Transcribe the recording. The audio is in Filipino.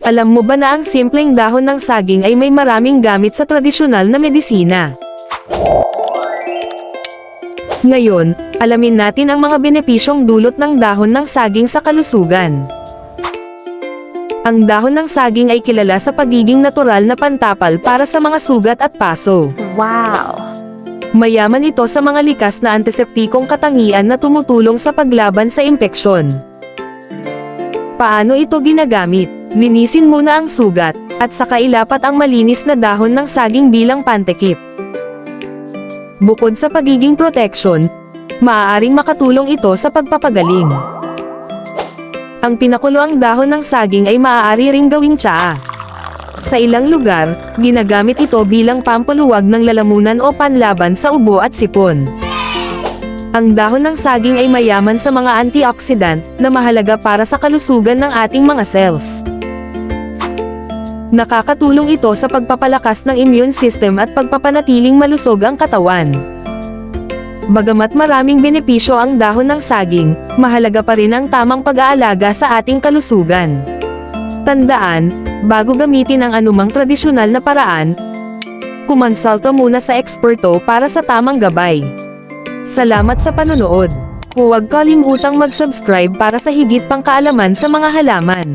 Alam mo ba na ang simpleng dahon ng saging ay may maraming gamit sa tradisyonal na medisina? Ngayon, alamin natin ang mga benepisyong dulot ng dahon ng saging sa kalusugan. Ang dahon ng saging ay kilala sa pagiging natural na pantapal para sa mga sugat at paso. Wow! Mayaman ito sa mga likas na antiseptikong katangian na tumutulong sa paglaban sa impeksyon. Paano ito ginagamit? Linisin muna ang sugat, at saka ilapat ang malinis na dahon ng saging bilang pantekip. Bukod sa pagiging protection, maaaring makatulong ito sa pagpapagaling. Ang pinakuloang dahon ng saging ay maaari ring gawing tsaa. Sa ilang lugar, ginagamit ito bilang pampuluwag ng lalamunan o panlaban sa ubo at sipon. Ang dahon ng saging ay mayaman sa mga antioxidant na mahalaga para sa kalusugan ng ating mga cells. Nakakatulong ito sa pagpapalakas ng immune system at pagpapanatiling malusog ang katawan. Bagamat maraming benepisyo ang dahon ng saging, mahalaga pa rin ang tamang pag-aalaga sa ating kalusugan. Tandaan, bago gamitin ang anumang tradisyonal na paraan, kumonsulta muna sa eksperto para sa tamang gabay. Salamat sa panonood. Huwag kalimutang mag-subscribe para sa higit pang kaalaman sa mga halaman.